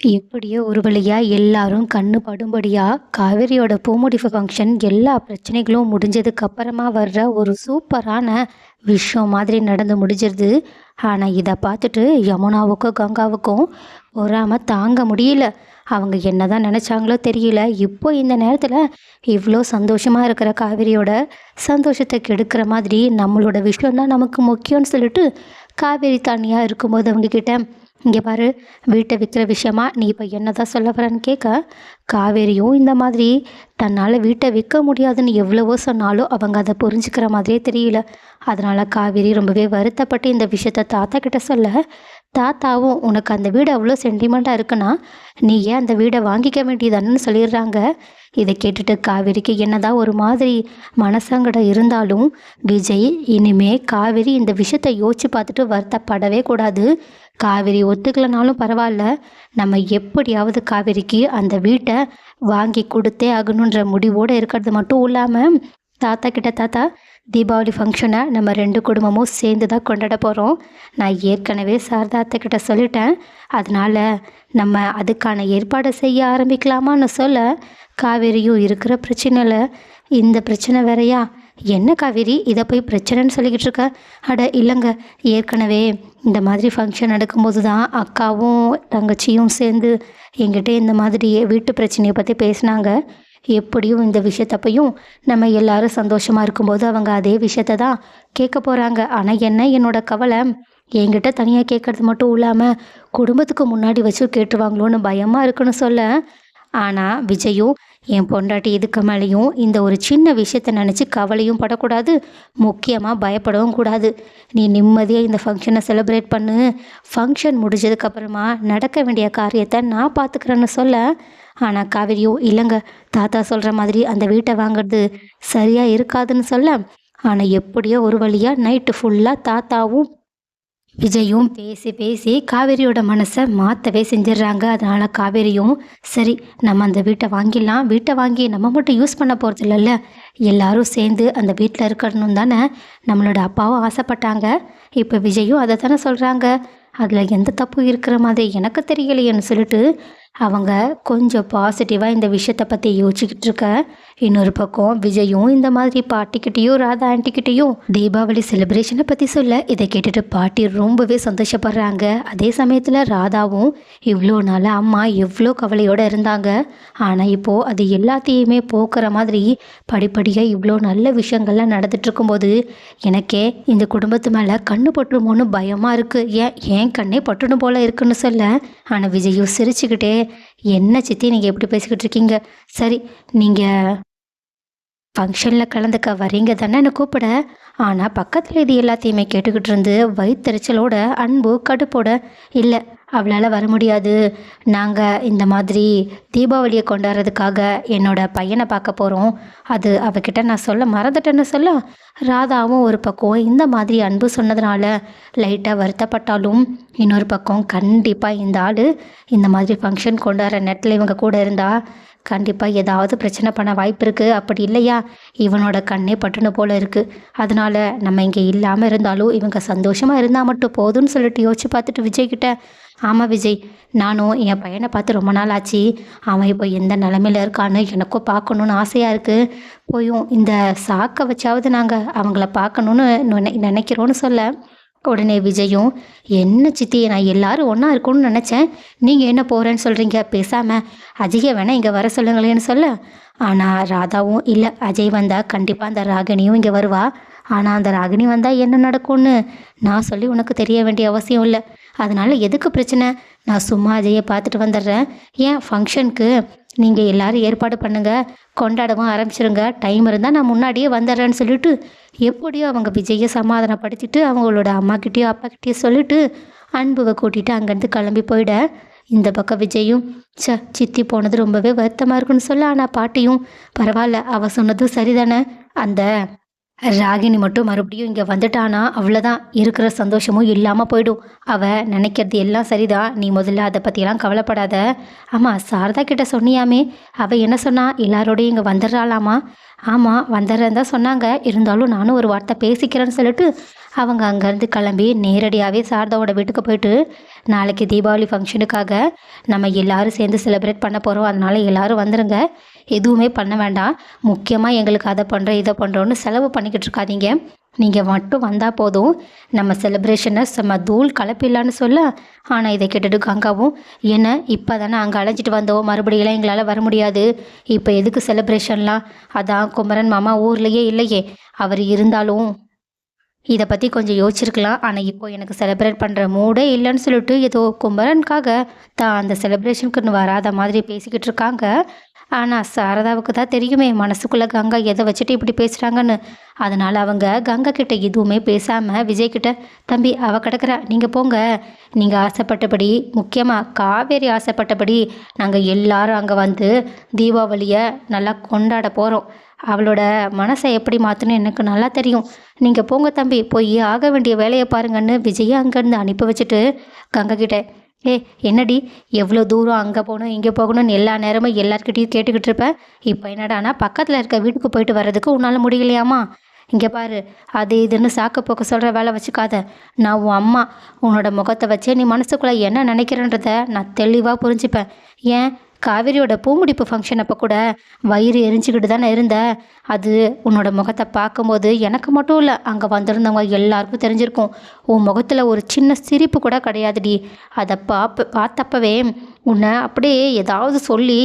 எப்படியோ ஒரு வழியாக எல்லாரும் கண்ணு படும்படியாக காவேரியோட பூமுடிவு ஃபங்க்ஷன் எல்லா பிரச்சனைகளும் முடிஞ்சதுக்கு அப்புறமா வர்ற ஒரு சூப்பரான விஷயம் மாதிரி நடந்து முடிஞ்சிருது. ஆனால் இதை பார்த்துட்டு யமுனாவுக்கும் கங்காவுக்கும் பொறாமல் தாங்க முடியல. அவங்க என்னதான் நினச்சாங்களோ தெரியல. இப்போ இந்த நேரத்தில் இவ்வளோ சந்தோஷமாக இருக்கிற காவேரியோட சந்தோஷத்தை கெடுக்கிற மாதிரி நம்மளோட விஷயம் தான் நமக்கு முக்கியம்னு சொல்லிட்டு காவேரி தனியாக இருக்கும்போது அவங்கக்கிட்ட இங்கே பாரு வீட்டை விற்கிற விஷயமா நீ இப்போ என்ன தான் சொல்ல வரேன்னு கேட்க காவேரியும் இந்த மாதிரி தன்னால் வீட்டை விற்க முடியாதுன்னு எவ்வளவோ சொன்னாலும் அவங்க அதை புரிஞ்சுக்கிற மாதிரியே தெரியல. அதனால் காவேரி ரொம்பவே வருத்தப்பட்டு இந்த விஷயத்த தாத்தா கிட்ட சொல்ல தாத்தாவும் உனக்கு அந்த வீடு அவ்வளோ சென்டிமெண்ட்டாக இருக்குன்னா நீ ஏன் அந்த வீடை வாங்கிக்க வேண்டியதானு சொல்லிடுறாங்க. இதை கேட்டுட்டு காவேரிக்கு என்னதான் ஒரு மாதிரி மனசங்கடம் இருந்தாலும் விஜய் இனிமே காவேரி இந்த விஷயத்தை யோசிச்சு பார்த்துட்டு வருத்தப்படவே கூடாது. காவேரி ஒத்துக்கலைனாலும் பரவாயில்ல. நம்ம எப்படியாவது காவேரிக்கு அந்த வீட்டை வாங்கி கொடுத்தே ஆகணுன்ற முடிவோடு இருக்கிறது மட்டும் இல்லாமல் தாத்தா கிட்ட தாத்தா தீபாவளி ஃபங்க்ஷனை நம்ம ரெண்டு குடும்பமும் சேர்ந்து தான் கொண்டாட போகிறோம் நான் ஏற்கனவே சாரதாத்த கிட்ட சொல்லிட்டேன். அதனால் நம்ம அதுக்கான ஏற்பாடை செய்ய ஆரம்பிக்கலாமான்னு சொல்ல காவேரியும் இருக்கிற பிரச்சனையில் இந்த பிரச்சனை வேறையா? என்ன காவேரி? இதை போய் பிரச்சனைன்னு சொல்லிக்கிட்டு இருக்க? அட இல்லைங்க. ஏற்கனவே இந்த மாதிரி ஃபங்க்ஷன் நடக்கும்போது தான் அக்காவும் தங்கச்சியும் சேர்ந்து என்கிட்ட இந்த மாதிரி வீட்டு பிரச்சனையை பற்றி பேசினாங்க. எப்படியும் இந்த விஷயத்தப்பையும் நம்ம எல்லாரும் சந்தோஷமாக இருக்கும்போது அவங்க அதே விஷயத்த தான் கேட்க போகிறாங்க ஆனால் என்ன என்னோட கவலை? என்கிட்ட தனியாக கேட்கறது மட்டும் இல்லாமல் குடும்பத்துக்கு முன்னாடி வச்சு கேட்டுருவாங்களோன்னு பயமாக இருக்குன்னு சொல்ல. ஆனால் விஜயும் என் பொண்டாட்டி இதுக்கு மேலேயும் இந்த ஒரு சின்ன விஷயத்தை நினச்சி கவலையும் படக்கூடாது முக்கியமாக பயப்படவும் கூடாது. நீ நிம்மதியாக இந்த ஃபங்க்ஷனை செலிப்ரேட் பண்ணு. ஃபங்க்ஷன் முடிஞ்சதுக்கப்புறமா நடக்க வேண்டிய காரியத்தை நான் பார்த்துக்கிறேன்னு சொல்ல. ஆனால் காவிரியோ இல்லைங்க. தாத்தா சொல்கிற மாதிரி அந்த வீட்டை வாங்குறது சரியாக இருக்காதுன்னு சொல்ல. ஆனால் எப்படியோ ஒரு வழியாக நைட்டு ஃபுல்லாக தாத்தாவும் விஜயும் பேசி பேசி காவேரியோட மனசை மாற்றவே செஞ்சிடுறாங்க. அதனால் காவேரியும் சரி நம்ம அந்த வீட்டை வாங்கிடலாம். வீட்டை வாங்கி நம்ம மட்டும் யூஸ் பண்ண போகிறது இல்லைல்ல. எல்லாரும் சேர்ந்து அந்த வீட்டில் இருக்கணும் தானே நம்மளோட அப்பாவும் ஆசைப்பட்டாங்க. இப்போ விஜயும் அதை தானே சொல்கிறாங்க அதில் எந்த தப்பும் இருக்கிற மாதிரி எனக்கு தெரியலையேன்னு சொல்லிட்டு அவங்க கொஞ்சம் பாசிட்டிவாக இந்த விஷயத்தை பற்றி யோசிச்சுக்கிட்டு இருக்க. இன்னொரு பக்கம் விஜயும் இந்த மாதிரி பாட்டிக்கிட்டேயும் ராதா ஆண்டிக்கிட்டேயும் தீபாவளி செலிப்ரேஷனை பற்றி சொல்ல இதை கேட்டுட்டு பாட்டி ரொம்பவே சந்தோஷப்படுறாங்க. அதே சமயத்தில் ராதாவும் இவ்வளோ நாளாக அம்மா எவ்வளோ கவலையோடு இருந்தாங்க. ஆனால் இப்போது அது எல்லாத்தையுமே போக்குற மாதிரி படிப்படியாக இவ்வளோ நல்ல விஷயங்கள்லாம் நடந்துட்டு இருக்கும்போது எனக்கே இந்த குடும்பத்து மேலே கண்ணு பட்டுருமோன்னு பயமாக இருக்குது ஏன் ஏன் கண்ணே பட்டுணும் போல இருக்குன்னு சொல்ல. ஆனால் விஜயும் சிரிச்சுக்கிட்டே என்ன சித்தி நீங்கள் எப்படி பேசிக்கிட்டு இருக்கீங்க? சரி நீங்கள் ஃபங்க்ஷனில் கலந்துக்க வரீங்க தானே என்னை கூப்பிட? ஆனால் பக்கத்தில் இது எல்லாத்தையுமே கேட்டுக்கிட்டு இருந்து வயிற்றுச்சலோட அன்பு கடுப்போட இல்லை அவளால் வர முடியாது. நாங்கள் இந்த மாதிரி தீபாவளியை கொண்டாடுறதுக்காக என்னோட பையனை பார்க்க போகிறோம் அது அவகிட்ட நான் சொல்ல மறந்துட்டேன்னு சொல்ல ராதாவும் ஒரு பக்கம் இந்த மாதிரி அன்பு சொன்னதுனால லைட்டாக வருத்தப்பட்டாலும் இன்னொரு பக்கம் கண்டிப்பாக இந்த ஆள் இந்த மாதிரி ஃபங்க்ஷன் கொண்டாடுற நேரத்தில் இவங்க கூட இருந்தால் கண்டிப்பாக ஏதாவது பிரச்சனை பண்ண வாய்ப்பு இருக்குது அப்படி இல்லையா? இவனோட கண்ணே பட்டுன போல் இருக்குது அதனால் நம்ம இங்கே இல்லாமல் இருந்தாலும் இவங்க சந்தோஷமாக இருந்தால் மட்டும் போதும்னு சொல்லிட்டு யோசிச்சு பார்த்துட்டு விஜய்கிட்ட ஆமாம் விஜய் நானும் என் பையனை பார்த்து ரொம்ப நாள் ஆச்சு. அவன் இப்போ எந்த நிலமையில இருக்கான்னு எனக்கும் பார்க்கணுன்னு ஆசையாக இருக்குது போயும் இந்த சாக்கை வச்சாவது நாங்கள் அவங்கள பார்க்கணுன்னு நினை நினைக்கிறோன்னு சொல்ல. உடனே விஜயும் என்ன சித்தி நான் எல்லாரும் ஒன்றா இருக்கணும்னு நினச்சேன். நீங்கள் என்ன போகிறேன்னு சொல்கிறீங்க பேசாமல் அஜயை வேணால் இங்கே வர சொல்லுங்களேன்னு சொல்ல. ஆனால் ராதாவும் இல்லை அஜய் வந்தால் கண்டிப்பாக அந்த ராகினியும் இங்கே வருவா. ஆனால் அந்த ராகினி வந்தால் என்ன நடக்கும்னு நான் சொல்லி உனக்கு தெரிய வேண்டிய அவசியம் இல்லை. அதனால் எதுக்கு பிரச்சனை? நான் சும்மா அஜயை பார்த்துட்டு வந்துடுறேன். ஏன் ஃபங்க்ஷனுக்கு நீங்கள் எல்லாரும் ஏற்பாடு பண்ணுங்கள் கொண்டாடவும் ஆரம்பிச்சிருங்க. டைம் இருந்தால் நான் முன்னாடியே வந்துடுறேன்னு சொல்லிட்டு எப்படியோ அவங்க விஜயை சமாதானப்படுத்திட்டு அவங்களோட அம்மாக்கிட்டேயோ அப்பாக்கிட்டேயோ சொல்லிட்டு அன்புவை கூட்டிகிட்டு அங்கேருந்து கிளம்பி போயிட இந்த பக்கம் விஜயும் ச சித்தி போனது ரொம்பவே வருத்தமாக இருக்குன்னு சொல்ல ஆனால் பாட்டியும் பரவாயில்ல அவள் சொன்னதும் சரிதானே? அந்த ராகினி மட்டும் மறுபடியும் இங்கே வந்துட்டானா? அவ்வளோதான் இருக்கிற சந்தோஷமும் இல்லாமல் போயிடும். அவள் நினைக்கிறது எல்லாம் சரிதான். நீ முதல்ல அதை பற்றியெல்லாம் கவலைப்படாத. ஆமாம் சாரதா கிட்ட சொன்னியாமே. அவள் என்ன சொன்னா? எல்லாரோடையும் இங்கே வந்துடுறாளாமா? ஆமாம் வந்துடுறேன் தான் சொன்னாங்க. இருந்தாலும் நானும் ஒரு வார்த்தை பேசிக்கிறேன்னு சொல்லிட்டு அவங்க அங்கேருந்து கிளம்பி நேரடியாகவே சாரதாவோட வீட்டுக்கு போயிட்டு நாளைக்கு தீபாவளி ஃபங்க்ஷனுக்காக நம்ம எல்லாரும் சேர்ந்து செலிப்ரேட் பண்ண போகிறோம் அதனால எல்லோரும் வந்துடுங்க எதுவுமே பண்ண வேண்டாம். முக்கியமாக எங்களுக்கு அதை பண்ணுறோம் இதை பண்ணுறோன்னு செலவு பண்ணிக்கிட்டு இருக்காதீங்க. நீங்கள் மட்டும் வந்தால் போதும். நம்ம செலிப்ரேஷனை செம்ம தூள் கலப்பில்லான்னு சொல்ல ஆனால் இதை கேட்டுட்டு கங்காவும் என்ன இப்போ தானே அங்கே அழைச்சிட்டு வந்தோம். மறுபடியெல்லாம் எங்களால் வர முடியாது. இப்போ எதுக்கு செலிப்ரேஷன்லாம் அதான் குமரன் மாமா ஊர்லேயே இல்லையே. அவர் இருந்தாலும் இதை பற்றி கொஞ்சம் யோசிச்சிருக்கலாம். ஆனால் இப்போ எனக்கு செலிப்ரேட் பண்ணுற மூடே இல்லைன்னு சொல்லிட்டு ஏதோ குமரனுக்காக தான் அந்த செலிப்ரேஷனுக்குன்னு வராத மாதிரி பேசிக்கிட்டு இருக்காங்க. ஆனால் சாரதாவுக்கு தான் தெரியுமே மனசுக்குள்ளே கங்கா எதை வச்சுட்டு இப்படி பேசுகிறாங்கன்னு அதனால் அவங்க கங்கா கிட்ட எதுவுமே பேசாமல் விஜய் கிட்ட தம்பி அவ கிடக்குறா நீங்கள் போங்க. நீங்கள் ஆசைப்பட்டபடி முக்கியமாக காவேரி ஆசைப்பட்டபடி நாங்கள் எல்லாரும் அங்கே வந்து தீபாவளியை நல்லா கொண்டாட போகிறோம் அவளோட மனசை எப்படி மாற்றணும் எனக்கு நல்லா தெரியும். நீங்கள் போங்க தம்பி போய் ஆக வேண்டிய வேலையை பாருங்கன்னு விஜயை அங்கேருந்து அனுப்பி வச்சுட்டு கங்கா ஏ என்னடி? எவ்வளோ தூரம் அங்கே போகணும் இங்கே போகணும்னு எல்லா நேரமும் எல்லாருக்கிட்டையும் கேட்டுக்கிட்டு இருப்பேன் இப்போ என்னடானா பக்கத்தில் இருக்க வீட்டுக்கு போயிட்டு வர்றதுக்கு உன்னால் முடியலையாமா? இங்கே பாரு அது இதுன்னு சாக்கு போக்க சொல்கிற வேலை வச்சுக்காத. நான் உன் அம்மா உன்னோட முகத்தை வச்சே நீ மனசுக்குள்ளே என்ன நினைக்கிறன்றத நான் தெளிவாக புரிஞ்சுப்பேன். ஏன்? காவேரியோட பூமுடிப்பு ஃபங்க்ஷன் அப்போ கூட வயிறு எரிஞ்சுக்கிட்டு தானே இருந்த. அது உன்னோட முகத்தை பார்க்கும்போது எனக்கு மட்டும் இல்லை அங்கே வந்திருந்தவங்க எல்லாருக்கும் தெரிஞ்சிருக்கும். உன் முகத்தில் ஒரு சின்ன சிரிப்பு கூட கிடையாதுடி. அதை பார்ப்ப பார்த்தப்பவே உன்னை அப்படியே ஏதாவது சொல்லி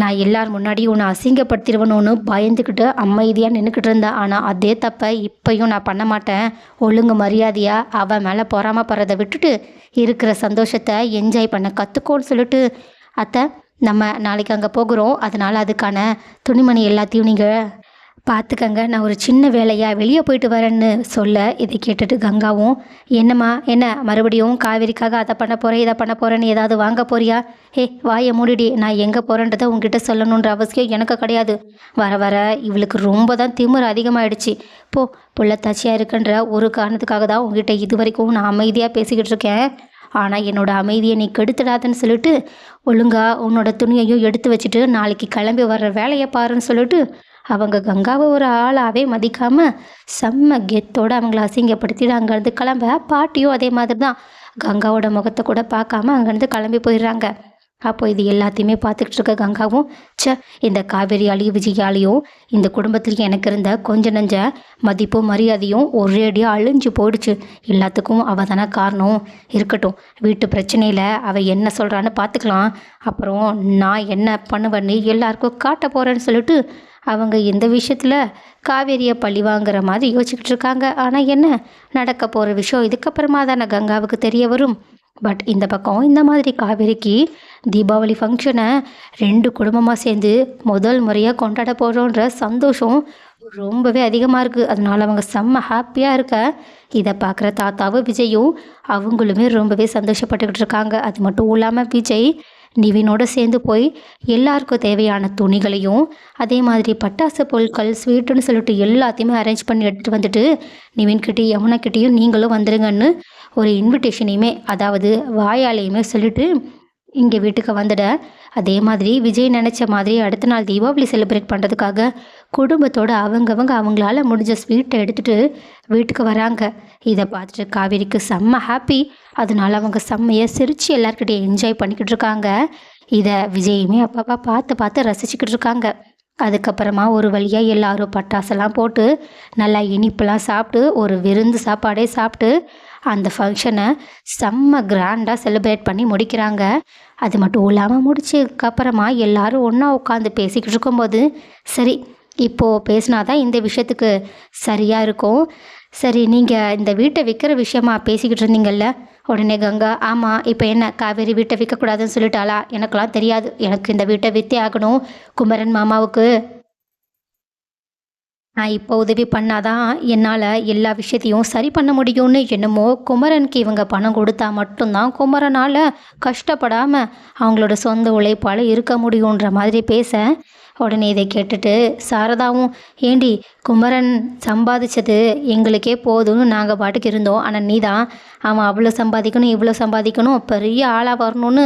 நான் எல்லார் முன்னாடியும் உன்னை அசிங்கப்படுத்திடுவணும்னு பயந்துக்கிட்டு அமைதியாக நின்றுக்கிட்டு இருந்தேன் ஆனால் அதே தப்பை இப்பையும் நான் பண்ண மாட்டேன். ஒழுங்கு மரியாதையாக அவன் மேலே பொறாமப்படுறதை விட்டுட்டு இருக்கிற சந்தோஷத்தை என்ஜாய் பண்ண கற்றுக்கோன்னு சொல்லிட்டு அத்தை நம்ம நாளைக்கு அங்கே போகிறோம். அதனால் அதுக்கான துணிமணி எல்லாத்தையும் நீங்கள் பார்த்துக்கங்க நான் ஒரு சின்ன வேலையாக வெளியே போயிட்டு வரேன்னு சொல்ல இதை கேட்டுட்டு கங்காவும் என்னம்மா என்ன மறுபடியும் காவேரிக்காக அதை பண்ண போகிறேன் இதை பண்ண போகிறேன்னு ஏதாவது வாங்க போறியா? ஏ வாயை மூடிடி நான் எங்கே போகிறேன்றதை உங்ககிட்ட சொல்லணுன்ற அவசியம் எனக்கு கிடையாது. வர வர இவளுக்கு ரொம்ப தான் திமிரு அதிகமாகிடுச்சு போ புள்ளத்தாச்சியாக இருக்குன்ற ஒரு காரணத்துக்காக தான் உங்ககிட்ட இது வரைக்கும் நான் அமைதியாக பேசிக்கிட்டு இருக்கேன். ஆனால் என்னோட அமைதியை நீ கெடுத்துடாதுன்னு சொல்லிட்டு ஒழுங்காக உன்னோட துணியையும் எடுத்து வச்சுட்டு நாளைக்கு கிளம்பி வர்ற வேலையை பாருன்னு சொல்லிட்டு அவங்க கங்காவை ஒரு ஆளாகவே மதிக்காமல் செம்ம கெத்தோட அவங்கள அசிங்கப்படுத்திட்டு அங்கேருந்து கிளம்ப பாட்டியும் அதே மாதிரி தான் கங்காவோட முகத்தை கூட பார்க்காம அங்கேருந்து கிளம்பி போயிடுறாங்க. அப்போ இது எல்லாத்தையுமே பார்த்துக்கிட்டு இருக்க கங்காவும் ச்சே இந்த காவேரியாலையும் விஜயாலையும் இந்த குடும்பத்தில் எனக்கு இருந்த கொஞ்ச நஞ்ச மதிப்பும் மரியாதையும் ஒரேடியாக அழிஞ்சு போயிடுச்சு. எல்லாத்துக்கும் அவள் தானே காரணம். இருக்கட்டும் வீட்டு பிரச்சனையில் அவள் என்ன சொல்கிறான்னு பார்த்துக்கலாம். அப்புறம் நான் என்ன பண்ணுவேன்னு எல்லாருக்கும் காட்ட போகிறேன்னு சொல்லிட்டு அவங்க இந்த விஷயத்தில் காவேரியை பழி வாங்குற மாதிரி யோசிச்சுக்கிட்டு இருக்காங்க. ஆனால் என்ன? நடக்க போகிற விஷயம் இதுக்கப்புறமா தானே கங்காவுக்கு தெரிய வரும். பட் இந்த பக்கம் இந்த மாதிரி காவேரிக்கு தீபாவளி ஃபங்க்ஷனை ரெண்டு குடும்பமாக சேர்ந்து முதல் முறையாக கொண்டாட போகிறோன்ற சந்தோஷம் ரொம்பவே அதிகமாக இருக்குது அதனால அவங்க செம்ம ஹாப்பியாக இருக்க. இதை பார்க்குற தாத்தாவும் விஜயும் அவங்களுமே ரொம்பவே சந்தோஷப்பட்டுக்கிட்டு இருக்காங்க. அது மட்டும் இல்லாமல் விஜய் நிவினோடு சேர்ந்து போய் எல்லாருக்கும் தேவையான துணிகளையும் அதே மாதிரி பட்டாசு பொருட்கள் ஸ்வீட்டுன்னு சொல்லிட்டு எல்லாத்தையுமே அரேஞ்ச் பண்ணி எடுத்துகிட்டு வந்துட்டு நிவின்கிட்டையும் யமுனாக்கிட்டேயும் நீங்களும் வந்துடுங்கன்னு ஒரு இன்விடேஷனையுமே அதாவது வாயாலையுமே சொல்லிட்டு இங்கே வீட்டுக்கு வந்துட அதே மாதிரி விஜய் நினச்ச மாதிரி அடுத்த நாள் தீபாவளி செலிப்ரேட் பண்ணுறதுக்காக குடும்பத்தோடு அவங்கவங்க அவங்களால முடிஞ்ச ஸ்வீட்டை எடுத்துகிட்டு வீட்டுக்கு வராங்க. இதை பார்த்துட்டு காவேரிக்கு செம்ம ஹாப்பி அதனால அவங்க செம்மையை சிரித்து எல்லாருக்கிட்டையும் என்ஜாய் பண்ணிக்கிட்டு இருக்காங்க. இதை விஜயுமே அப்பப்போ பார்த்து பார்த்து ரசிச்சுக்கிட்டு இருக்காங்க. அதுக்கப்புறமா ஒரு வழியாக எல்லாரும் பட்டாசெல்லாம் போட்டு நல்லா இனிப்பெல்லாம் சாப்பிட்டு ஒரு விருந்து சாப்பாடே சாப்பிட்டு அந்த ஃபங்க்ஷனை செம்ம கிராண்டாக செலிப்ரேட் பண்ணி முடிக்கிறாங்க. அது மட்டும் இல்லாமல் முடிச்சதுக்கப்புறமா எல்லாரும் ஒன்றா உட்காந்து பேசிக்கிட்டு இருக்கும்போது சரி இப்போது பேசினா தான் இந்த விஷயத்துக்கு சரியாக இருக்கும். சரி நீங்கள் இந்த வீட்டை விற்கிற விஷயமா பேசிக்கிட்டு இருந்தீங்கல்ல உடனே கங்கா ஆமாம் இப்போ என்ன காவேரி வீட்டை விற்கக்கூடாதுன்னு சொல்லிட்டாளா? எனக்கெல்லாம் தெரியாது. எனக்கு இந்த வீட்டை விற்றே ஆகணும் குமரன் மாமாவுக்கு. நான் இப்போ உதவி பண்ணாதான் என்னால் எல்லா விஷயத்தையும் சரி பண்ண முடியும்னு என்னமோ குமரனுக்கு இவங்க பணம் கொடுத்தா மட்டும்தான் குமரனால் கஷ்டப்படாமல் அவங்களோட சொந்த உழைப்பால் இருக்க முடியுன்ற மாதிரி பேச உடனே இதை கேட்டுட்டு சாரதாவும் ஏண்டி குமரன் சம்பாதிச்சது எங்களுக்கே போதும்னு நாங்கள் பாட்டுக்கு இருந்தோம். ஆனால் நீ தான் அவன் அவ்வளோ சம்பாதிக்கணும் இவ்வளோ சம்பாதிக்கணும். பெரிய ஆளாக வரணும்னு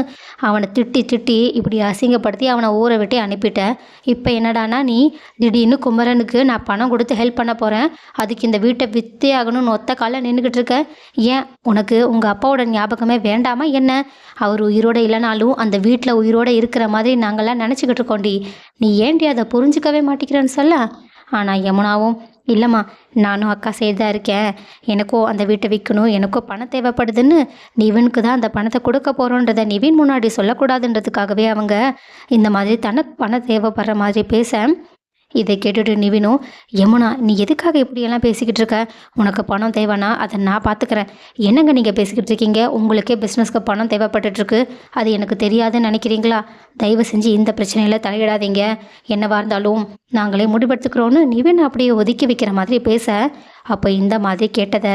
அவனை திட்டி திட்டி இப்படி அசிங்கப்படுத்தி அவனை ஊரை விட்டு அனுப்பிட்டேன் இப்போ என்னடானா நீ திடீர்னு குமரனுக்கு நான் பணம் கொடுத்து ஹெல்ப் பண்ண போகிறேன் அதுக்கு இந்த வீட்டை வித்தே ஆகணும்னு ஒத்த காலில் நின்றுக்கிட்டு இருக்கேன் ஏன்? உனக்கு உங்கள் அப்பாவோட ஞாபகமே வேண்டாமா என்ன? அவர் உயிரோடு இல்லைனாலும் அந்த வீட்டில் உயிரோடு இருக்கிற மாதிரி நாங்கள்லாம் நினச்சிக்கிட்டு இருக்கோண்டி நீ ஏன்டி அதை புரிஞ்சுக்கவே மாட்டேங்கிறேன்னு சொல்ல? ஆனால் யமுனாவும் இல்லைம்மா நானும் அக்கா செய்து தான் இருக்கேன். எனக்கும் அந்த வீட்டை விற்கணும் எனக்கும் பணம் தேவைப்படுதுன்னு நிவினுக்கு தான் அந்த பணத்தை கொடுக்க போகிறோன்றத நிவின் முன்னாடி சொல்லக்கூடாதுன்றதுக்காகவே அவங்க இந்த மாதிரி தனக்கு பணம் தேவைப்படுற மாதிரி பேச இதை கேட்டுட்டு நிவினும் யமுனா நீ எதுக்காக இப்படியெல்லாம் பேசிக்கிட்டு இருக்க உனக்கு பணம் தேவைன்னா அதை நான் பார்த்துக்கிறேன் என்னங்க நீங்கள் பேசிக்கிட்டு இருக்கீங்க உங்களுக்கே பிஸ்னஸ்க்கு பணம் தேவைப்பட்டுட்ருக்கு அது எனக்கு தெரியாதுன்னு நினைக்கிறீங்களா? தயவு செஞ்சு இந்த பிரச்சனையில் தலையிடாதீங்க. என்னவா இருந்தாலும் நாங்களே முடிவெடுத்துக்கிறோன்னு நிவின் அப்படியே ஒதுக்கி வைக்கிற மாதிரி பேச அப்போ இந்த மாதிரி கேட்டதை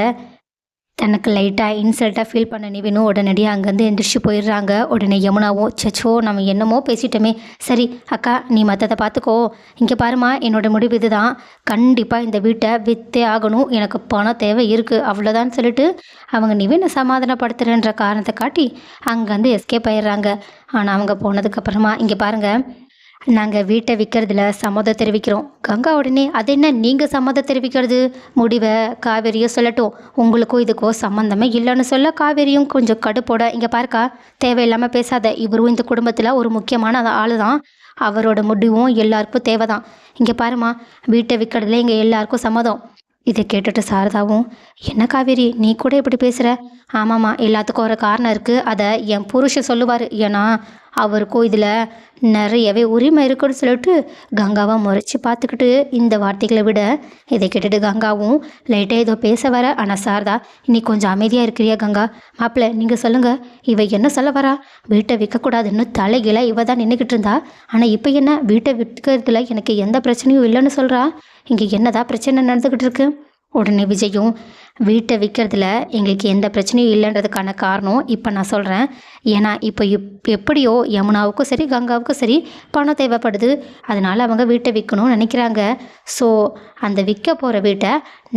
தனக்கு லைட்டாக இன்சல்ட்டாக ஃபீல் பண்ண நிவினும் உடனடியாக அங்கேருந்து எந்திரிச்சு போயிடுறாங்க. உடனே யமுனாவும் சச்சோ நம்ம என்னமோ பேசிட்டோமே. சரி அக்கா நீ மற்றதை பார்த்துக்கோ இங்கே பாருமா என்னோட முடிவு இதுதான். கண்டிப்பாக இந்த வீட்டை விற்றே ஆகணும். எனக்கு பணம் தேவை இருக்குது அவ்வளோதான் சொல்லிட்டு அவங்க நிவினை சமாதானப்படுத்துகிறன்ற காரணத்தை காட்டி அங்கேருந்து எஸ்கேப் ஆயிடுறாங்க. ஆனால் அவங்க போனதுக்கப்புறமா இங்கே பாருங்கள் நாங்கள் வீட்டை விற்கிறதுல சம்மதம் தெரிவிக்கிறோம். கங்கா உடனே அது என்ன நீங்கள் சம்மதம் தெரிவிக்கிறது? முடிவை காவேரியும் சொல்லட்டும். உங்களுக்கும் இதுக்கோ சம்மந்தமே இல்லைன்னு சொல்ல காவேரியும் கொஞ்சம் கடுப்போட இங்கே பாருக்கா தேவையில்லாமல் பேசாத. இவரும் இந்த குடும்பத்தில் ஒரு முக்கியமான ஆள் தான் அவரோட முடிவும் எல்லாருக்கும் தேவை தான் இங்கே பாருமா வீட்டை விற்கிறதுல இங்கே எல்லாருக்கும் சம்மதம். இதை கேட்டுட்டு சாரதாவும் என்ன காவேரி நீ கூட இப்படி பேசுகிற ஆமாம்மா எல்லாத்துக்கும் ஒரு காரணம் இருக்குது அதை என் புருஷன் சொல்லுவார். ஏன்னா அவருக்கும் இதில் நிறையவே உரிமை இருக்குன்னு சொல்லிட்டு கங்காவை முறைச்சி பார்த்துக்கிட்டு இந்த வார்த்தைகளை விட இதை கேட்டுட்டு கங்காவும் லைட்டாக ஏதோ பேச வர. ஆனால் சாரதா இன்னைக்கு கொஞ்சம் அமைதியாக இருக்கிறியா கங்கா? மாப்பிள்ளை நீங்கள் சொல்லுங்கள் இவ என்ன சொல்ல வரா? வீட்டை விற்கக்கூடாதுன்னு தலைகீழ இவ தான் நின்றுக்கிட்டு இருந்தா. ஆனால் இப்போ என்ன? வீட்டை விற்கிறதுல எனக்கு எந்த பிரச்சனையும் இல்லைன்னு சொல்கிறா இங்கே என்னதான் பிரச்சனை நடந்துக்கிட்டு இருக்கு? உடனே விஜயும் வீட்டை விற்கிறதுல எங்களுக்கு எந்த பிரச்சனையும் இல்லைன்றதுக்கான காரணம் இப்போ நான் சொல்கிறேன் ஏன்னா இப்போ எப்படியோ யமுனாவுக்கும் சரி கங்காவுக்கும் சரி பணம் தேவைப்படுது. அதனால் அவங்க வீட்டை விற்கணும்னு நினைக்கிறாங்க. ஸோ அந்த விற்க போகிற வீட்டை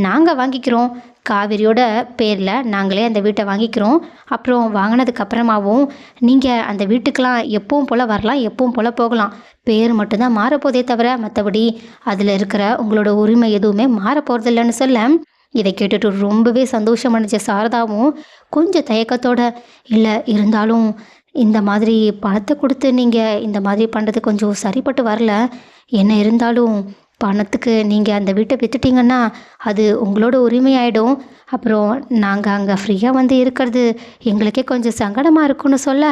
நாங்கள் வாங்கிக்கிறோம். காவிரியோட பேரில் நாங்களே அந்த வீட்டை வாங்கிக்கிறோம். அப்புறம் வாங்கினதுக்கு அப்புறமாவும் நீங்கள் அந்த வீட்டுக்கெலாம் எப்பவும் போல் வரலாம் எப்பவும் போல் போகலாம். பேர் மட்டும்தான் மாறப்போதே தவிர மற்றபடி அதில் இருக்கிற உங்களோட உரிமை எதுவுமே மாற போகிறதில்லன்னு சொல்ல இதை கேட்டுட்டு ரொம்பவே சந்தோஷம் அடைஞ்ச சாரதாவும் கொஞ்சம் தயக்கத்தோட இல்லை இருந்தாலும் இந்த மாதிரி பணத்தை கொடுத்து நீங்கள் இந்த மாதிரி பண்ணுறது கொஞ்சம் சரிப்பட்டு வரல. என்ன இருந்தாலும் பணத்துக்கு நீங்கள் அந்த வீட்டை விற்றுட்டிங்கன்னா அது உங்களோட உரிமையாயிடும். அப்புறம் நாங்கள் அங்கே ஃப்ரீயாக வந்து இருக்கிறது எங்களுக்கே கொஞ்சம் சங்கடமாக இருக்குன்னு சொல்ல.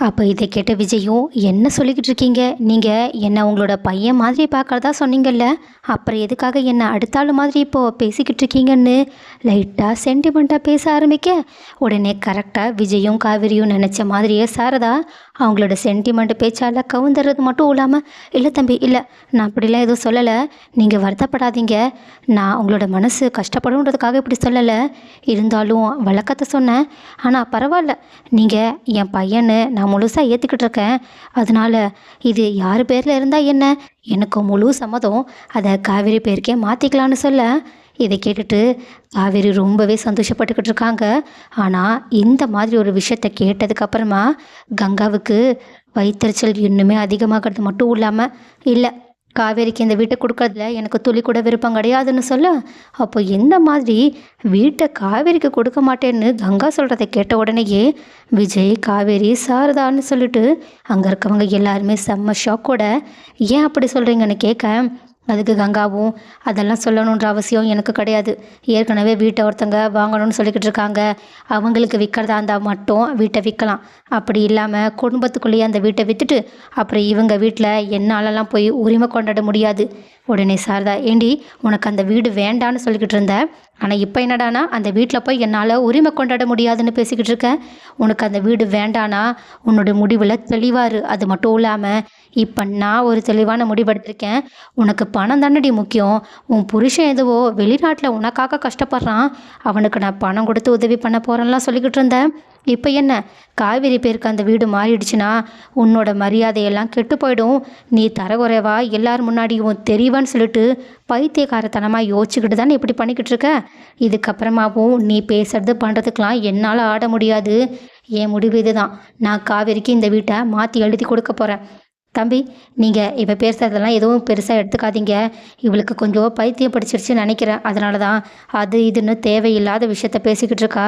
அப்போ இதை கேட்ட விஜயும் என்ன சொல்லிக்கிட்டு இருக்கீங்க? நீங்கள் என்னை உங்களோட பையன் மாதிரி பார்க்குறதா சொன்னீங்கல்ல? அப்புறம் எதுக்காக என்னை அடுத்தாள் மாதிரி இப்போது பேசிக்கிட்டு இருக்கீங்கன்னு? லைட்டாக சென்டிமெண்ட்டாக பேச ஆரம்பிக்க உடனே கரெக்டாக விஜயும் காவிரியும் நினச்ச மாதிரியே சாரதா அவங்களோட சென்டிமெண்ட் பேச்சால் கவுந்துறது மட்டும் இல்லாமல் இல்லை தம்பி இல்லை நான் அப்படிலாம் எதுவும் சொல்லலை. நீங்கள் வருத்தப்படாதீங்க. நான் உங்களோட மனசு கஷ்டப்படுன்றதுக்காக இப்படி சொல்லலை. இருந்தாலும் வழக்கத்தை சொன்னேன். ஆனால் பரவாயில்ல. நீங்கள் என் பையனை நான் முழுசாக ஏற்றுக்கிட்டு இருக்கேன். அதனால் இது யார் பேரில் இருந்தால் என்ன? எனக்கு முழு சம்மதம். அதை காவேரி பேருக்கே மாற்றிக்கலான்னு சொல்ல. இதை கேட்டுட்டு காவேரி ரொம்பவே சந்தோஷப்பட்டுக்கிட்டு இருக்காங்க ஆனால் இந்த மாதிரி ஒரு விஷயத்த கேட்டதுக்கப்புறமா கங்காவுக்கு வயிற்றுச்சல் இன்னுமே அதிகமாகிறது மட்டும் இல்லாமல் இல்லை காவேரிக்கு இந்த வீட்டை கொடுக்கறதுல எனக்கு துளி கூட விருப்பம் கிடையாதுன்னு சொல்ல அப்போ எந்த மாதிரி வீட்டை காவேரிக்கு கொடுக்க மாட்டேன்னு கங்கா சொல்கிறத கேட்ட உடனேயே விஜய் காவேரி சாரதான்னு சொல்லிட்டு அங்கே இருக்கவங்க எல்லாருமே செம்ம ஷாக்கோட ஏன் அப்படி சொல்கிறீங்கன்னு கேட்க அதுக்கு கங்காவும் அதெல்லாம் சொல்லணுன்ற அவசியம் எனக்கு கிடையாது. ஏற்கனவே வீட்டை ஒருத்தங்க வாங்கணும்னு சொல்லிக்கிட்டு இருக்காங்க. அவங்களுக்கு விற்கிறதா இருந்தால் மட்டும் வீட்டை விற்கலாம் அப்படி இல்லாமல் குடும்பத்துக்குள்ளேயே அந்த வீட்டை விற்றுட்டு அப்புறம் இவங்க வீட்டில் என்னாலலாம் போய் உரிமை கொண்டாட முடியாது. உடனே சாரதா ஏண்டி உனக்கு அந்த வீடு வேண்டான்னு சொல்லிக்கிட்டு இருந்த. ஆனால் இப்போ என்னடானா அந்த வீட்டில் போய் என்னால் உரிமை கொண்டாட முடியாதுன்னு பேசிக்கிட்டு இருக்கேன். உனக்கு அந்த வீடு வேண்டானா உன்னோட முடிவில் தெளிவாரு அது மட்டும் இல்லாமல் இப்போ நான் ஒரு தெளிவான முடிவெடுத்திருக்கேன். உனக்கு பணம் தானடி முக்கியம். உன் புருஷன் எதுவோ வெளிநாட்டில் உனக்காக கஷ்டப்படுறான். அவனுக்கு நான் பணம் கொடுத்து உதவி பண்ண போகிறேன்லாம் சொல்லிக்கிட்டு இருந்தேன். இப்போ என்ன? காவேரி பேருக்கு அந்த வீடு மாறிடுச்சுன்னா உன்னோட மரியாதையெல்லாம் கெட்டு போயிடும். நீ தரகுறைவா எல்லார் முன்னாடியும் தெரிவான்னு சொல்லிட்டு பைத்தியக்காரத்தனமாக யோசிச்சுக்கிட்டு தானே இப்படி பண்ணிக்கிட்டு இருக்க? இதுக்கப்புறமாவும் நீ பேசுறது பண்ணுறதுக்கெலாம் என்னால் ஆட முடியாது. என் முடிவு இதுதான். நான் காவேரிக்கு இந்த வீட்டை மாற்றி எழுதி கொடுக்க போகிறேன் தம்பி நீங்கள் இப்போ பேசுகிறதெல்லாம் எதுவும் பெருசாக எடுத்துக்காதீங்க. இவளுக்கு கொஞ்சம் பைத்தியம் படிச்சிருச்சுன்னு நினைக்கிறேன். அதனால தான் அது இதுன்னு தேவையில்லாத விஷயத்த பேசிக்கிட்டு இருக்கா.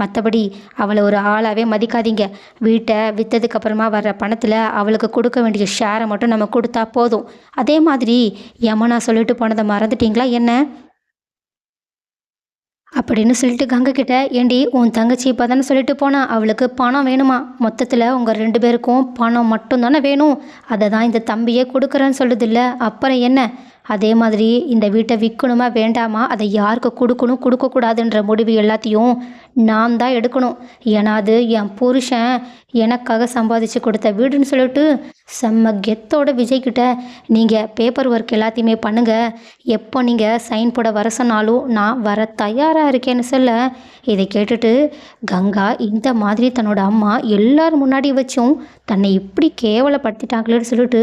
மற்றபடி அவளை ஒரு ஆளாகவே மதிக்காதீங்க. வீட்டை விற்றதுக்கப்புறமா வர்ற பணத்தில் அவளுக்கு கொடுக்க வேண்டிய ஷேரை மட்டும் நம்ம கொடுத்தா போதும். அதே மாதிரி யமுனா சொல்லிட்டு போனதை மறந்துட்டீங்களா? என்ன? அப்படின்னு சொல்லிட்டு கங்கை கிட்ட ஏண்டி உன் தங்கச்சி இப்போ தானே சொல்லிட்டு போனா? அவளுக்கு பணம் வேணுமா? மொத்தத்தில் உங்கள் ரெண்டு பேருக்கும் பணம் மட்டும்தானே வேணும்? அதை தான் இந்த தம்பியே கொடுக்குறேன்னு சொல்லுதில்ல அப்புறம் என்ன? அதே மாதிரி இந்த வீட்டை விற்கணுமா வேண்டாமா? அதை யாருக்கு கொடுக்கணும் கொடுக்கக்கூடாதுன்ற முடிவு எல்லாத்தையும் நான் தான் எடுக்கணும். ஏன்னா அது என் புருஷன். எனக்காக சம்பாதிச்சு கொடுத்த வீடுன்னு சொல்லிட்டு செம்ம கெத்தோட விஜய்கிட்ட நீங்கள் பேப்பர் ஒர்க் எல்லாத்தையுமே பண்ணுங்கள் எப்போ நீங்கள் சைன் போட வர சொன்னாலும் நான் வர தயாராக இருக்கேன்னு சொல்ல இதை கேட்டுட்டு கங்கா இந்த மாதிரி தன்னோட அம்மா எல்லார் முன்னாடி வச்சும் தன்னை இப்படி கேவலப்படுத்திட்டாங்களேன்னு சொல்லிட்டு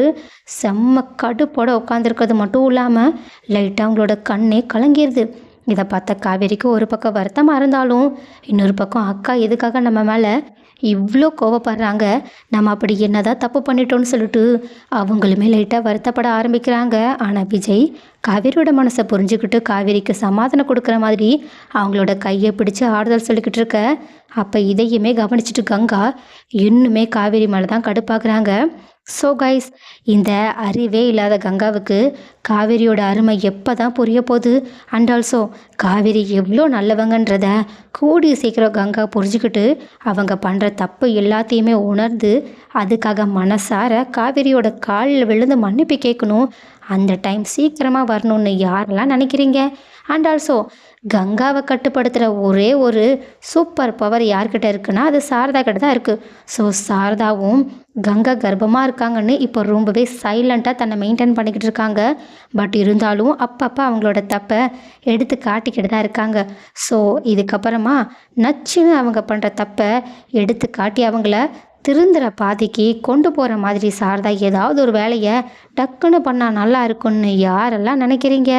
செம்ம கடுப்போட உட்காந்துருக்கிறது மட்டும் இல்லாமல் லைட்டாக அவங்களோட கண்ணே கலங்கிடுது இதை பார்த்த காவேரிக்கு ஒரு பக்கம் வருத்தமாக இருந்தாலும் இன்னொரு பக்கம் அக்கா எதுக்காக நம்ம மேலே இவ்வளோ கோவப்படுறாங்க. நம்ம அப்படி என்னதான் தப்பு பண்ணிட்டோம்னு சொல்லிட்டு அவங்களுமே லைட்டாக வருத்தப்பட ஆரம்பிக்கிறாங்க. ஆனால் விஜய் காவேரியோட மனசை புரிஞ்சுக்கிட்டு காவேரிக்கு சமாதானம் கொடுக்குற மாதிரி அவங்களோட கையை பிடிச்சு ஆறுதல் சொல்லிக்கிட்டு இருக்க. அப்போ இதையுமே கவனிச்சிட்டு கங்கா இன்னுமே காவேரி மேலே தான் கடுப்பாக்குறாங்க. ஸோ கைஸ் இந்த அறிவே இல்லாத கங்காவுக்கு காவேரியோட அருமை எப்போ தான் புரிய போகுது? அண்ட் ஆல்சோ காவேரி எவ்வளோ நல்லவங்கன்றத கூடிய சீக்கிரம் கங்கா புரிஞ்சுக்கிட்டு அவங்க பண்ணுற தப்பு எல்லாத்தையுமே உணர்ந்து அதுக்காக மனசார காவேரியோட காலில் விழுந்து மன்னிப்பு கேட்கணும். அந்த டைம் சீக்கிரமாக வரணும்னு யாரெல்லாம் நினைக்கிறீங்க? அண்ட் ஆல்சோ கங்காவை கட்டுப்படுத்துகிற ஒரே ஒரு சூப்பர் பவர் யார்கிட்ட இருக்குன்னா அது சாரதா கிட்ட தான் இருக்குது ஸோ சாரதாவும் கங்கா கர்ப்பமாக இருக்காங்கன்னு இப்போ ரொம்பவே சைலண்ட்டாக தன்னை மெயின்டைன் பண்ணிக்கிட்டு இருக்காங்க. பட் இருந்தாலும் அப்பப்போ அவங்களோட தப்பை எடுத்து காட்டிக்கிட்டு தான் இருக்காங்க. ஸோ இதுக்கப்புறமா நச்சுன்னு அவங்க பண்ணுற தப்பை எடுத்து காட்டி அவங்கள திருந்துற பாதைக்கு கொண்டு போகிற மாதிரி சாரதா ஏதாவது ஒரு வேலையை டக்குன்னு பண்ணால் நல்லா இருக்கும்னு யாரெல்லாம் நினைக்கிறீங்க?